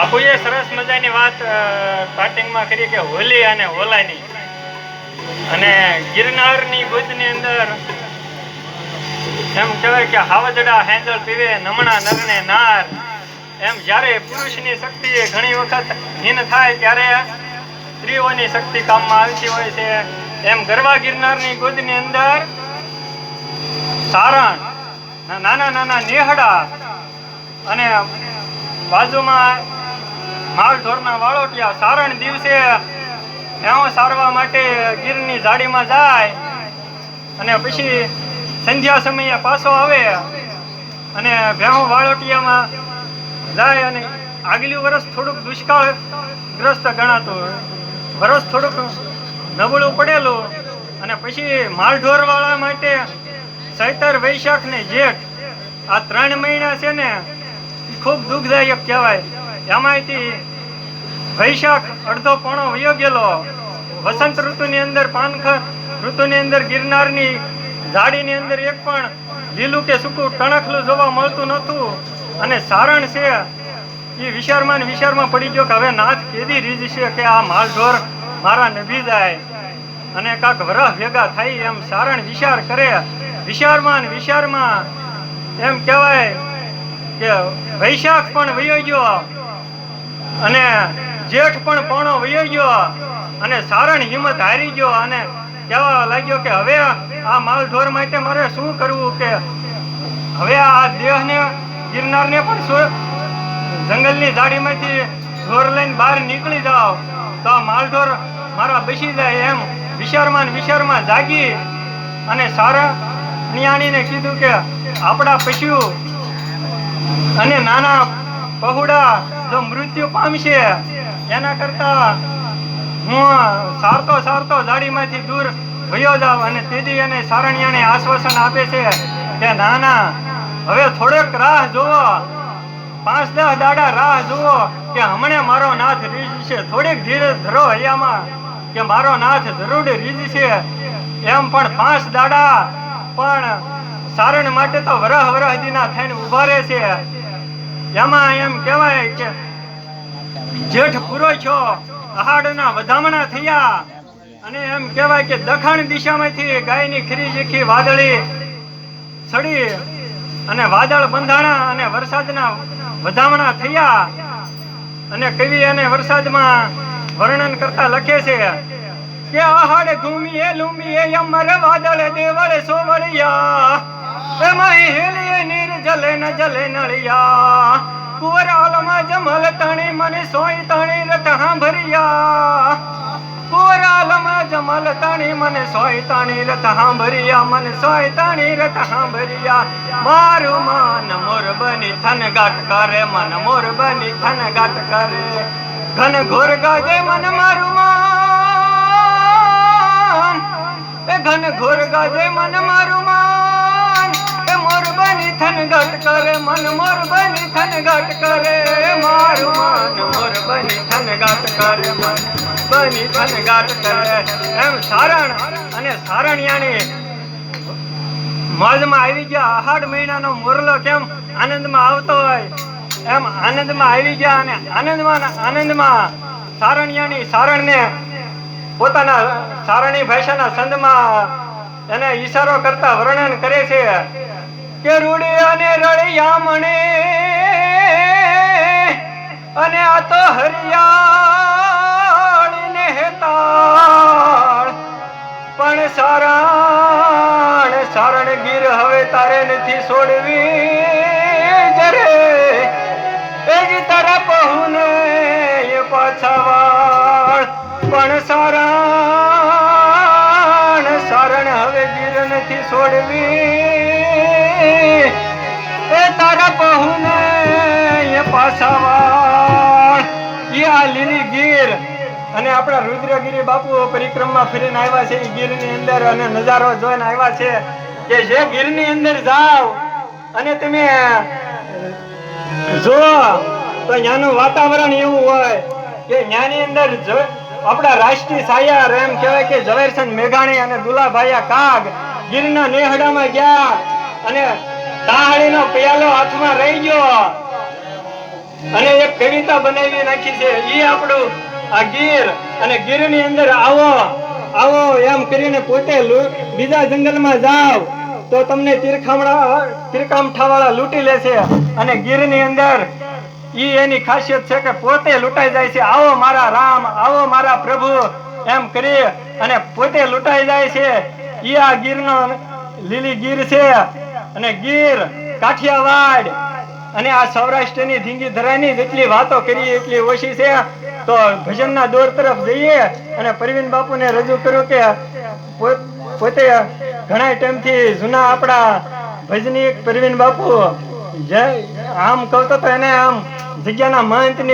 બાપુએ સરસ મજાની વાત સ્ટાર્ટિંગમાં કરી કે હોલી અને હોલાની. અને ગિરનારની ગોદની અંદર એમ કહેવાય કે હાવજડા હેન્ડલ પીવે, નમણા નરને નાર. એમ જ્યારે પુરુષની શક્તિ એ ઘણી વખત હીન થાય ત્યારે સ્ત્રીઓની શક્તિ કામમાં આવતી હોય છે. એમ ગરવા ગિરનારની ગોદની અંદર સારણ નાના નાના નેહડા અને બાજુમાં માલ ઢોરના વાળોટિયા સારણ દિવસે ભેંઓ સારવા માટે ગીરની ઝાડીમાં જાય અને પછી સંધ્યા સમયે પાછો આવે અને ભેહું વાળોટિયામાં જાય અને આગલું વર્ષ થોડુંક દુષ્કાળ ગ્રસ્ત ગણાતું વરસ થોડુંક નબળું પડેલું અને પછી માલઢોર વાળા માટે સૈતર વૈશાખ ને જેઠ. આ ત્રણ મહિના છે ને ખૂબ દુઃખદાયક કહેવાય. એમાંથી વૈશાખ અડધો પોણો વયો ગયેલો. વસંત ઋતુની અંદર પાનખર ઋતુની અંદર ગિરનારની ઝાડીની અંદર એક પણ લીલું કે સૂકું ટણખલું જોવા મળતું નહોતું. અને સારણ છે, એ વિચારમાં ને વિચારમાં પડી ગયો કે હવે નાથ કેદી રીજ છે કે આ માલઢોર મારા નભી જાય. અને કાંક વરહ ભેગા થઈ એમ સારણ વિચાર કરે. વિચારમાં ને વિચારમાં એમ કહેવાય કે વૈશાખ પણ વયો ગયો. અને જેઠ પણ પોણો વયો ગયો અને સારણ હિંમત હારી ગયો અને કહેવા લાગ્યો કે હવે આ માલઢોર માટે મારે શું કરવું કે હવે આ દેહને ગિરનારને પણ શું? જંગલની ઝાડીમાંથી ઢોર લઈને બહાર નીકળી જાઓ. તો આ માલઢોર મારા બેસી જાય એમ વિચારમાં વિચારમાં જાગી અને સારા નિયાણીને કીધું કે આપણા પશુ અને નાના પહુડા જો મૃત્યુ પામશે એના કરતા હું સારતો સારતો ઝાડીમાંથી દૂર ભયો જાઉં અને તેજી અને સારણિયાને આશ્વાસન આપે છે કે ના ના હવે થોડોક રાહ જોવો પાંચ દસ દાડા રાહ જુઓ કે હમણે મારો નાથ રીજ છે. થોડીક ધીરે ધરો હૈયામાં કે મારો નાથ જરૂર રીજ છે. એમ પણ પાંચ દાડા પણ સારણ માટે તો વરહ વરહ દીના થઈને ઊભા રહે છે. એમાં એમ કહેવાય કે જેઠ પૂરો છો પહાડના વધામણા થયા. અને એમ કહેવાય કે દક્ષિણ દિશામાંથી ગાયની ખીરી ચીખી વાદળી સડી અને વાદળ બંધાણા અને વરસાદના વધામણા થયા. અને કવિ અને વરસાદમાં વર્ણન કરતા લખે છે કે આહાડ ઘૂમીએ લૂમીએ અમર વાદળ દેવળ સોવળિયા. એમાં હેલીએ નીર જલે ન જલે નળિયા કુવરાલમાં જમલ તણી, મને સોઈ તણી, રથ હાંભરિયા. કુવરાલમાં જમલ તણી, મને સોઈ તણી, રથ હાંભરિયા, મને સોઈ તણી, રથ હાંભરિયા. મારું મન મોર બની થન ગાટ કરે, મન મોર બની થન ગાટ કરે. ઘન ઘોર ગાજે મન મારું મન. ઘન ઘોર ગાજે માન મારું મન મોર બની થન ગાટ કરે બની થન ગાટ કરે. એમ સારણ અને સારણિયાની મોજમાં આવી ગયા. આહાડ મહિનાનો મોરલો કેમ આનંદમાં આવતો હોય? એમ આનંદમાં આવી ગયા અને આનંદમાં આનંદમાં સારણિયાની સારણને પોતાના સારણી ભાષાના સંદમાં એને ઈશારો કરતા વર્ણન કરે છે કે રૂડી અને રળિયા મણે અને આ તો હરિયાળ ને હેતાળ. પણ સારણ સારણ ગીર હવે તારે નથી છોડવી જરે. એ જ તારા પહુને એ વાળ. પણ સારણ સારણ હવે ગીર નથી છોડવી. એ તારા પહુને પાછા વાળ. આ લીલી ગીર અને આપણા રુદ્રગીરી બાપુ પરિક્રમા ફરીને આવ્યા છે. એ ગીરની અંદર અને નજારો જોઈને આવ્યા છે કે જે ગીરની અંદર જાઓ અને તમે જો, તો ત્યાંનું વાતાવરણ એવું હોય કે ત્યાંની અંદર જો આપણા રાષ્ટ્રીય સાયા એમ કહેવાય કે ઝવેરચંદ મેઘાણી અને દુલાભાયા કાગ ગીરના નેહડામાં ગયા અને તાહડીનો પિયાલો હાથમાં રહી ગયો. અને એક કવિતા બનાવી નાખી છે. એ આપણું આ ગીર અને ગીરની અંદર આવો આવો એમ કરીને પોતે બીજા જંગલમાં જાવ તો તમને તીરખામણા તીરકામઠાવાળા લૂંટી લેશે. અને ગીરની અંદર ઈ એની ખાસિયત છે કે પોતે લૂંટાઈ જાય છે. આવો મારા રામ, આવો મારા પ્રભુ એમ કરી અને પોતે લૂંટાઈ જાય છે. ઈ આ ગીરનો લીલી ગીર છે. અને ગીર કાઠિયાવાડ અને આ સૌરાષ્ટ્રની ધીંગી ધરાની જેટલી વાતો કરી એટલી ઓછી છે. તો ભજનના દોર તરફ જઈએ અને પરવીન બાપુને રજૂ કર્યું કે પોતે ઘણા ટાઈમથી જૂના આપણા ભજનીક પરવીન બાપુ જય આમ કહતો તો એને આમ જગ્યાના મહંતની